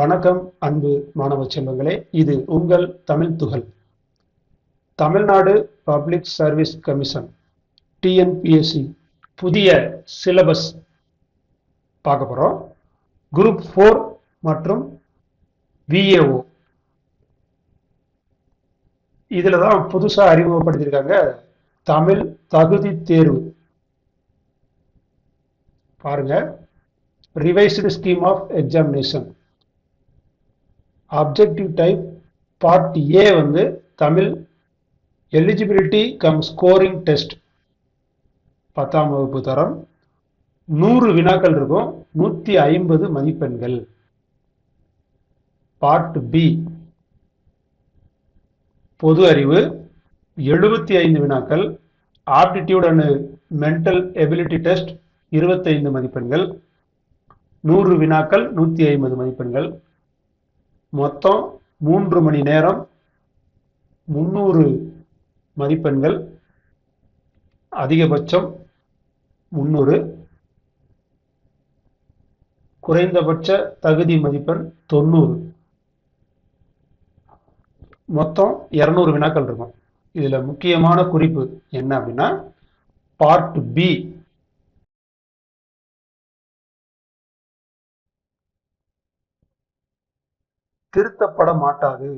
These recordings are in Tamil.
வணக்கம் அன்பு மாணவ செல்வங்களே. இது உங்கள் தமிழ் துகள். Tamil Nadu public service commission TNPSC புதிய சிலபஸ் பார்க்க போகிறோம் குரூப் ஃபோர் மற்றும் விஏஓ இதில் தான் புதுசாக அறிமுகப்படுத்தியிருக்காங்க. தமிழ் தகுதி தேர்வு. பாருங்க. Revised scheme of examination objective type part A வந்து Tamil eligibility cum scoring test பத்தாம் வகுப்பு தரம். நூறு வினாக்கள் இருக்கும். நூற்றி ஐம்பது மதிப்பெண்கள். பார்ட் பி பொது அறிவு. எழுபத்தி ஐந்து வினாக்கள். Aptitude and mental ability test இருபத்தைந்து மதிப்பெண்கள். நூறு வினாக்கள் நூற்றி ஐம்பது மதிப்பெண்கள். மொத்தம் மூன்று மணி நேரம் முந்நூறு மதிப்பெண்கள் அதிகபட்சம் முந்நூறு குறைந்தபட்ச தகுதி மதிப்பெண் தொண்ணூறு. மொத்தம் இரநூறு வினாக்கள் இருக்கும். இதில் முக்கியமான குறிப்பு என்ன அப்படின்னா பார்ட் பி திருத்தப்பட மாட்டாது.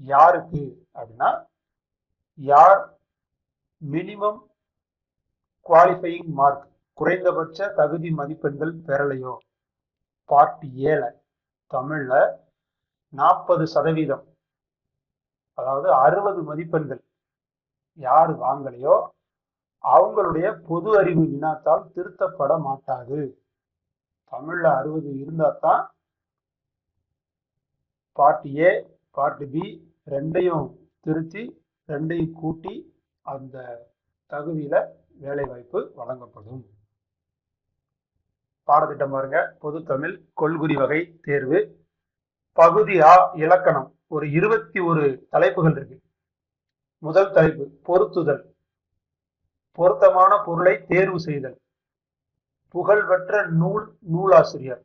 யாருக்கு? அப்படின்னா யார் மினிமம் குவாலிஃபையிங் மார்க் குறைந்தபட்ச தகுதி மதிப்பெண்கள் பெறலையோ? பார்ட் ஏழை தமிழில் நாற்பது சதவீதம் அதாவது அறுபது மதிப்பெண்கள் யார் வாங்கலையோ அவங்களுடைய பொது அறிவு வினாத்தால் திருத்தப்பட மாட்டாது. தமிழில் அறுபது இருந்தால் தான் பார்ட் ஏ பார்ட் பி ரெண்டையும் திருத்தி ரெண்டையும் கூட்டி அந்த தகுதியில் வேலைவாய்ப்பு வழங்கப்படும். பாடத்திட்டம் பாருங்க. பொது தமிழ் கொள்குறி வகை தேர்வு. பகுதி ஆ இலக்கணம். ஒரு இருபத்தி ஒரு தலைப்புகள் இருக்கு. முதல் தலைப்பு பொருத்துதல். பொருத்தமான பொருளை தேர்வு செய்தல். புகழ்பெற்ற நூல் நூலாசிரியர்.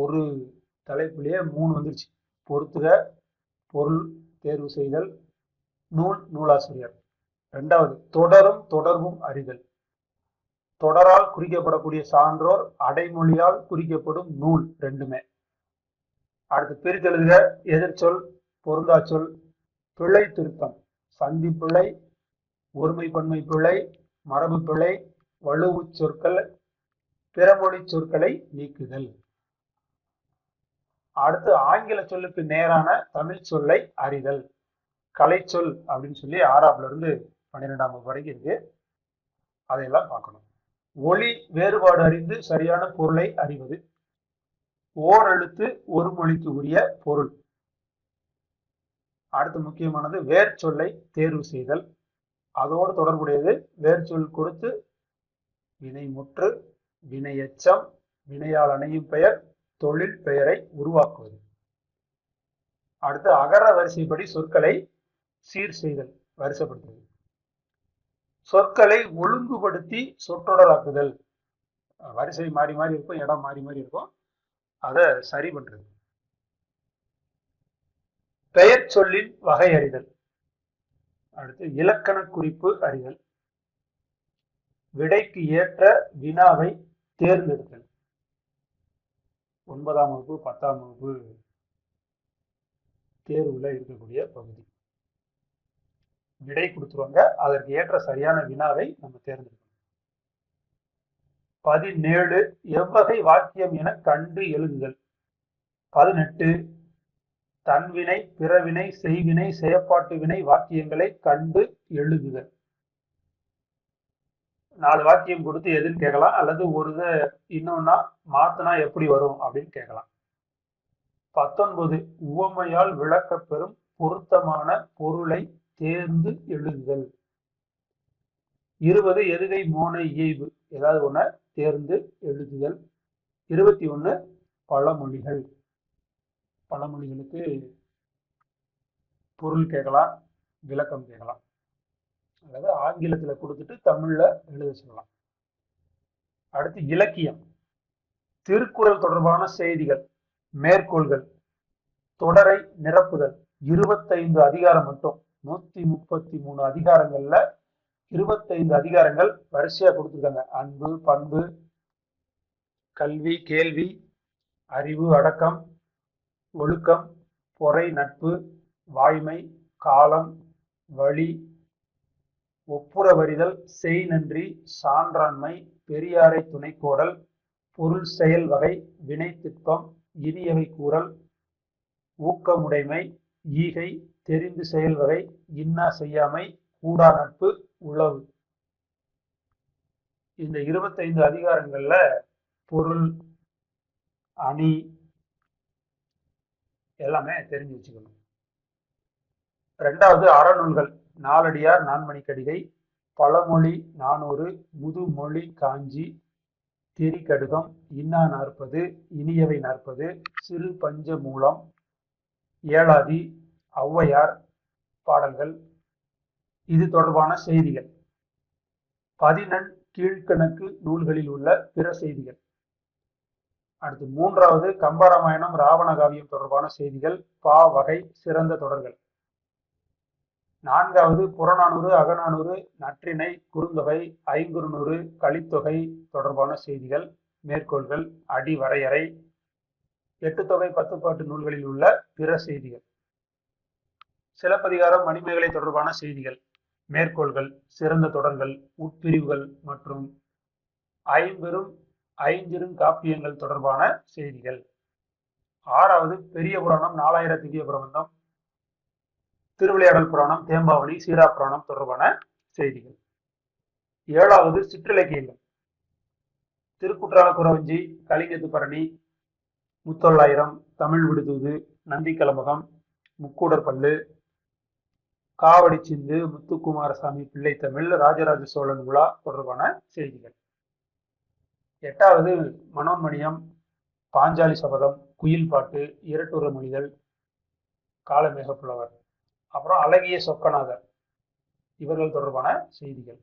ஒரு தலைப்பிலேயே மூணு வந்துருச்சு. பொருத்துக பொருள் தேர்வு செய்தல் நூல் நூலாசிரியர். ரெண்டாவது தொடரும் தொடர்பும் அறிதல். தொடரால் குறிக்கப்படக்கூடிய சான்றோர் அடைமொழியால் குறிக்கப்படும் நூல் ரெண்டுமே. அடுத்து பிரித்தெழுதுக எதிர்ச்சொல் பொருந்தாச்சொல் பிழை திருத்தம். சந்தி பிழை ஒருமை பன்மை பிழை மரபு பிழை வலுவு சொற்கள் பிறமொழி சொற்களை நீக்குதல். அடுத்து ஆங்கில சொல்லுக்கு நேரான தமிழ் சொல்லை அறிதல். கலைச்சொல் அப்படின்னு சொல்லி ஆறாப்ல இருந்து பன்னிரெண்டாம் வகுப்பு வரைக்கும் இருக்கு. அதையெல்லாம் பார்க்கணும். ஒளி வேறுபாடு அறிந்து சரியான பொருளை அறிவது. ஓரெழுத்து ஒரு மொழிக்கு உரிய பொருள். அடுத்து முக்கியமானது வேர் சொல்லை தேர்வு செய்தல். அதோடு தொடர்புடையது வேர் சொல் கொடுத்து வினை முற்று வினை எச்சம் வினையால் அணையும் பெயர் தொழில் பெயரை உருவாக்குவது. அடுத்து அகர வரிசைப்படி சொற்களை சீர் செய்தல் வரிசைப்படுத்துவது. சொற்களை ஒழுங்குபடுத்தி சொற்றொடராக்குதல். வரிசை மாறி மாறி இருக்கும் இடம் மாறி மாறி இருக்கும். அதை சரி பண்றது. பெயர் சொல்லின் வகை அறிதல். அடுத்து இலக்கண குறிப்பு அறிதல். விடைக்கு ஏற்ற வினாவை தேர்ந்தெடுத்தல். ஒன்பதாம் வகுப்பு பத்தாம் வகுப்பு தேர்வில் இருக்கக்கூடிய பகுதி. விடை கொடுத்துருவாங்க. அதற்கு ஏற்ற சரியான வினாவை நம்ம தேர்ந்தெடுக்கணும். பதினேழு எவ்வகை வாக்கியம் என கண்டு எழுதுதல். பதினெட்டு தன்வினை பிறவினை செய்வினை செயற்பாட்டு வினை வாக்கியங்களை கண்டு எழுதுதல். நாலு வாக்கியம் கொடுத்து எதுன்னு கேட்கலாம் அல்லது ஒரு இதை இன்னொன்னா மாத்தினா எப்படி வரும் அப்படின்னு கேட்கலாம். பத்தொன்பது உவமையால் விளக்கப்பெறும் பொருத்தமான பொருளை தேர்ந்து எழுதுதல். இருபது எதுகை மோனை இயைபு ஏதாவது ஒண்ண தேர்ந்து எழுதுதல். இருபத்தி ஒண்ணு பழமொழிகள். பழமொழிகளுக்கு பொருள் கேட்கலாம் விளக்கம் கேட்கலாம். அதாவது ஆங்கிலத்தில் கொடுத்துட்டு தமிழில் எழுத சொல்லலாம். அடுத்து இலக்கியம். திருக்குறள் தொடர்பான செய்திகள் மேற்கோள்கள் தொடரை நிரப்புதல். இருபத்தைந்து அதிகாரம் மட்டும். நூத்தி முப்பத்தி மூணு அதிகாரங்கள்ல இருபத்தைந்து அதிகாரங்கள் வரிசையா கொடுத்துருக்காங்க. அன்பு பண்பு கல்வி கேள்வி அறிவு அடக்கம் ஒழுக்கம் பொறை நட்பு வாய்மை காலம் வழி ஒப்புரவறிதல் செய் நன்றி சான்றாண்மை பெரியாரை துணைக்கோடல் பொருள் செயல் வகை வினை திட்பம் இனியவை கூறல் ஊக்கமுடைமை ஈகை தெரிந்து செயல் வகை இன்னா செய்யாமை கூடா நட்பு உளவு இந்த இருபத்தைந்து அதிகாரங்கள்ல பொருள் அணி எல்லாமே தெரிஞ்சு வச்சுக்கணும். ரெண்டாவது அறநூல்கள். நாலடியார் நான்மணிக்கடிகை பழமொழி நானூறு முதுமொழி காஞ்சி திரிகடுகம் இன்னா நாற்பது இனியவை நாற்பது சிறு பஞ்ச மூலம் ஏழாதி ஔவையார் பாடல்கள். இது தொடர்பான செய்திகள். பதினெண் கீழ்கணக்கு நூல்களில் உள்ள பிற செய்திகள். அடுத்து மூன்றாவது கம்பராமாயணம் ராவண காவியம் தொடர்பான செய்திகள் பா வகை சிறந்த தொடர்கள். நான்காவது புறநானூறு அகநானூறு நற்றிணை குறுந்தொகை ஐங்குறுநூறு கலித்தொகை தொடர்பான செய்திகள் மேற்கோள்கள் அடிவரையறை எட்டு தொகை பத்துப்பாட்டு நூல்களில் உள்ள பிற செய்திகள். சிலப்பதிகாரம் மணிமேகலை தொடர்பான செய்திகள் மேற்கோள்கள் சிறந்த தொடர்கள் உட்பிரிவுகள் மற்றும் ஐம்பெரும் ஐஞ்சிறும் காப்பியங்கள் தொடர்பான செய்திகள். ஆறாவது பெரிய புராணம் நாலாயிரம் திவ்ய பிரபந்தம் திருவிளையாடல் புராணம் தேம்பாவளி சீரா புராணம் தொடர்பான செய்திகள். ஏழாவது சிற்றிலக்கியங்கள் திருக்குற்றால குறவஞ்சி கலிங்கத்து பரணி முத்தொள்ளாயிரம் தமிழ் விடுதூது நந்தி கலம்பகம் முக்கூடர் பல்லு காவடி சிந்து முத்துக்குமாரசாமி பிள்ளை தமிழ் ராஜராஜ சோழன் உலா தொடர்பான செய்திகள். எட்டாவது மனோன்மணியம் பாஞ்சாலி சபதம் குயில் பாட்டு இரட்டுற மொழிகள் காலமேக புலவர் அப்புறம் அழகிய சொக்கநாதர். இவர்கள் தொடர்பான செய்திகள்.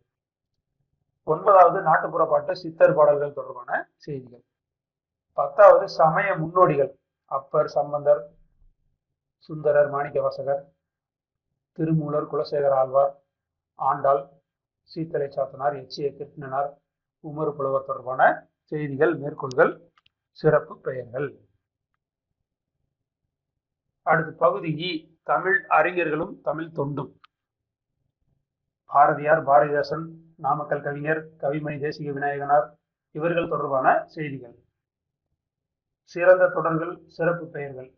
ஒன்பதாவது நாட்டுப்புற பாட்டு சித்தர் பாடல்கள் தொடர்பான செய்திகள். பத்தாவது சமய முன்னோடிகள். அப்பர் சம்பந்தர் சுந்தரர் மாணிக்கவாசகர் திருமூலர் குலசேகர் ஆழ்வார் ஆண்டாள் சீத்தலை சாத்தனார் எச்சிய கிருஷ்ணனார் உமர் புலவர் தொடர்பான செய்திகள் மேற்கொள்கள் சிறப்பு பெயர்கள். அடுத்து பகுதி இ. தமிழ் அறிஞர்களும் தமிழ் தொண்டும். பாரதியார் பாரதிதாசன் நாமக்கல் கவிஞர் கவிமணி தேசிக விநாயகனார் இவர்கள் தொடர்பான செய்திகள். சிறந்த தொடர்கள் சிறப்பு பெயர்கள்.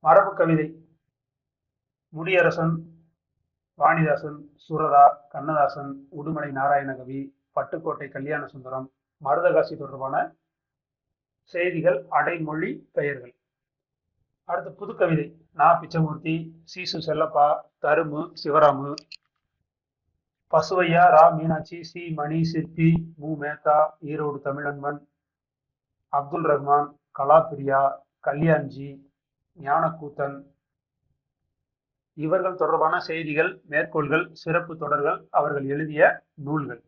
மரபு கவிதை. முடியரசன் வாணிதாசன் சுரதா கண்ணதாசன் உடுமலை நாராயணகவி பட்டுக்கோட்டை கல்யாண சுந்தரம் மருதகாசி தொடர்பான செய்திகள் அடைமொழி பெயர்கள். அடுத்து புதுக்கவிதை. நா பிச்சமூர்த்தி சீசு செல்லப்பா தருமு சிவராமு. பசுவையா ரா மீனாட்சி சி மணி சிற்பி மு மேத்தா ஈரோடு தமிழன்மன் அப்துல் ரஹ்மான் கலாபிரியா கல்யாண்ஜி ஞானக்கூத்தன். இவர்கள் தொடர்பான செய்திகள் மேற்கோள்கள் சிறப்பு தொடர்கள் அவர்கள் எழுதிய நூல்கள்.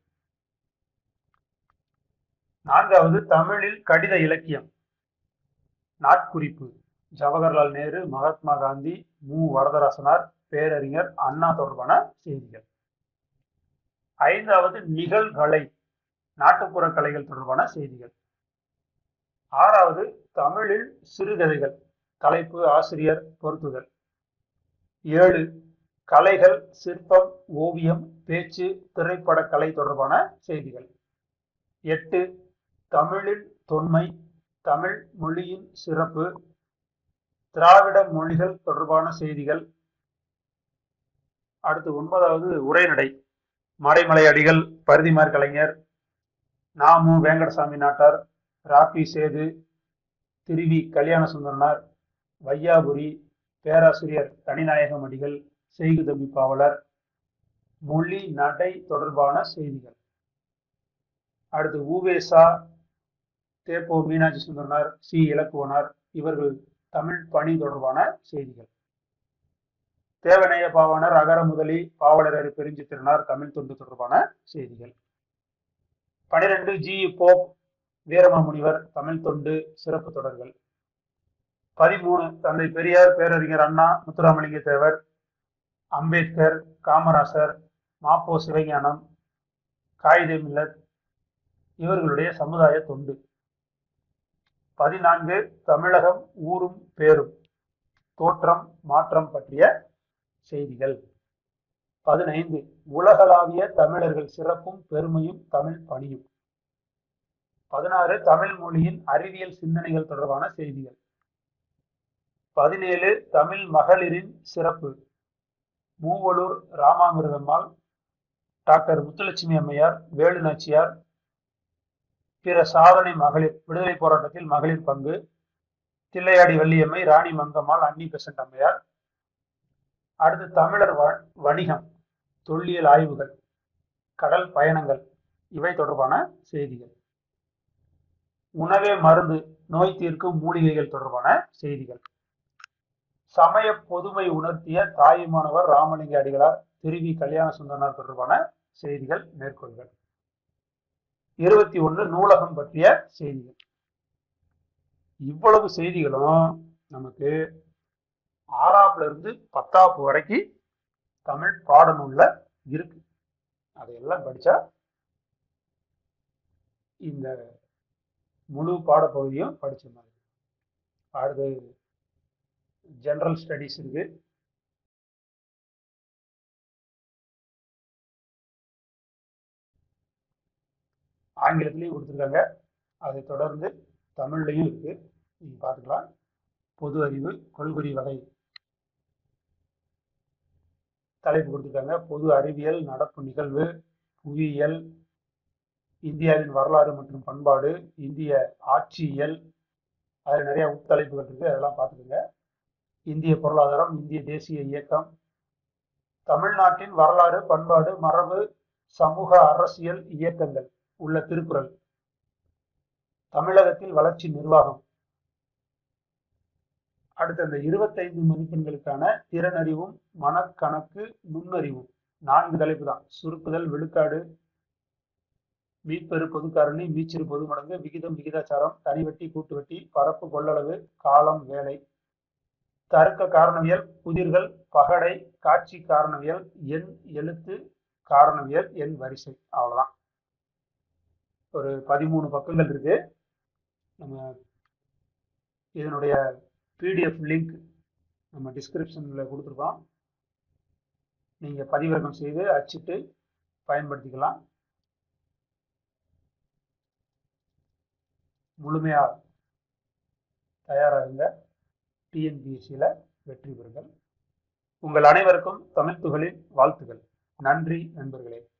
நான்காவது தமிழில் கடித இலக்கியம். நாட்குறிப்பு. ஜவஹர்லால் நேரு மகாத்மா காந்தி மு. வரதராசனார் பேரறிஞர் அண்ணா தொடர்பான செய்திகள். ஐந்தாவது நிகழ்கலை நாட்டுப்புற கலைகள் தொடர்பான செய்திகள். ஆறாவது தமிழில் சிறுகதைகள் தலைப்பு ஆசிரியர் பொருத்துதல் ஏழு கலைகள் சிற்பம் ஓவியம் பேச்சு திரைப்பட கலை தொடர்பான செய்திகள். எட்டு தமிழில் தொன்மை தமிழ் மொழியின் சிறப்பு திராவிட மொழிகள் தொடர்பான செய்திகள். அடுத்து ஒன்பதாவது உரைநடை. மறைமலை அடிகள் பருதிமார் கலைஞர் நாமு வேங்கடசாமி நாட்டார் ராபி சேது திருவி கல்யாண சுந்தரனார் வையாபுரி பேராசிரியர் தனிநாயகம் அடிகள் செய்குதம்பி பாவலர் மொழி நடை தொடர்பான செய்திகள். அடுத்து ஊவேசா தேப்போ மீனாட்சி சுந்தரனார் சி இலக்குவனார் இவர்கள் தமிழ் பணி தொடர்பான செய்திகள். தேவநேய பாவனர் அகர முதலி பாவலரர் பெருஞ்சி திருநார் தமிழ் தொண்டு தொடர்பான செய்திகள். பனிரெண்டு ஜி போப் வீரமாமுனிவர் தமிழ் தொண்டு சிறப்பு தொடர்கள். பதிமூணு தந்தை பெரியார் பேரறிஞர் அண்ணா முத்துராமலிங்க தேவர் அம்பேத்கர் காமராசர் மாப்போ சிவஞானம் காயிதே மில்லத் இவர்களுடைய சமுதாய தொண்டு. பதினான்கு தமிழகம் ஊரும் பேரும். தோற்றம் மாற்றம் பற்றிய செய்திகள். பதினைந்து உலகளாவிய தமிழர்கள் சிறப்பும் பெருமையும் தமிழ் பணியும். பதினாறு தமிழ் மொழியின் அறிவியல் சிந்தனைகள் தொடர்பான செய்திகள். பதினேழு தமிழ் மகளிரின் சிறப்பு. மூவலூர் ராமாமிர்தம்மாள் டாக்டர் முத்துலட்சுமி அம்மையார் வேலு நாச்சியார் பிற சாதனை மகளிர் விடுதலை போராட்டத்தில் மகளிர் பங்கு. தில்லையாடி வள்ளியம்மை ராணி மங்கம்மாள் அன்னி பெசன்ட் அம்மையார். அடுத்து தமிழர் வணிகம் தொல்லியல் ஆய்வுகள் கடல் பயணங்கள் இவை தொடர்பான செய்திகள். உணவே மருந்து நோய் தீர்க்கும் மூலிகைகள் தொடர்பான செய்திகள். சமய பொதுமை உணர்த்திய தாயுமானவர் ராமலிங்க அடிகளார் திருவி கல்யாண சுந்தரனார் தொடர்பான செய்திகள் மேற்கொள்கள். இருபத்தி ஒன்று நூலகம் பற்றிய செய்திகள். இவ்வளவு செய்திகளும் நமக்கு ஆறாப்புல இருந்து பத்தாப்பு வரைக்கும் தமிழ் பாடநூல்ல இருக்கு. அதையெல்லாம் படிச்சா இந்த முழு பாடப்பகுதியும் படிச்ச மாதிரி. அடுத்து ஜென்ரல் ஸ்டடீஸ் இருக்கு. ஆங்கிலத்திலையும் கொடுத்துருக்காங்க. அதை தொடர்ந்து தமிழ்லையும் இருக்கு. நீங்கள் பார்த்துக்கலாம். பொது அறிவு கொள்குறி வகை. தலைப்பு கொடுத்துருக்காங்க. பொது அறிவியல் நடப்பு நிகழ்வு புவியியல் இந்தியாவின் வரலாறு மற்றும் பண்பாடு இந்திய ஆட்சியியல். அதில் நிறைய உட்தலைப்புகள் இருக்கு. அதெல்லாம் பார்த்துக்கோங்க. இந்திய பொருளாதாரம் இந்திய தேசிய இயக்கம். தமிழ்நாட்டின் வரலாறு பண்பாடு மரபு சமூக அரசியல் இயக்கங்கள். உள்ள திருக்குறள். தமிழகத்தில் வளர்ச்சி நிர்வாகம். அடுத்த இந்த இருபத்தைந்து மதிப்பெண்களுக்கான திறனறிவும் மனக்கணக்கு நுண்ணறிவும். நான்கு தலைப்பு தான். சுருக்குதல் விழுக்காடு மீட்பெரு பொதுக்காரணி மீச்சிறு பொது மடங்கு விகிதம் விகிதாச்சாரம் தனிவட்டி கூட்டுவட்டி பரப்பு கொள்ளளவு காலம் வேலை. தருக்க காரணவியல் புதிர்கள் பகடை காட்சி காரணவியல் எண் எழுத்து காரணவியல் எண் வரிசை. அவ்வளோதான் ஒரு பதிமூணு பக்கங்கள் இருக்கு. நம்ம இதனுடைய பிடிஎஃப் லிங்க் நம்ம டிஸ்கிரிப்ஷனில் கொடுத்துருக்கோம். நீங்கள் பதிவிறக்கம் செய்து அச்சிட்டு பயன்படுத்திக்கலாம். முழுமையாக தயாராகுங்க. டிஎன்பிஎஸ்சியில் வெற்றி பெறுங்கள். உங்கள் அனைவருக்கும் தமிழ் துகளின் வாழ்த்துகள். நன்றி நண்பர்களே.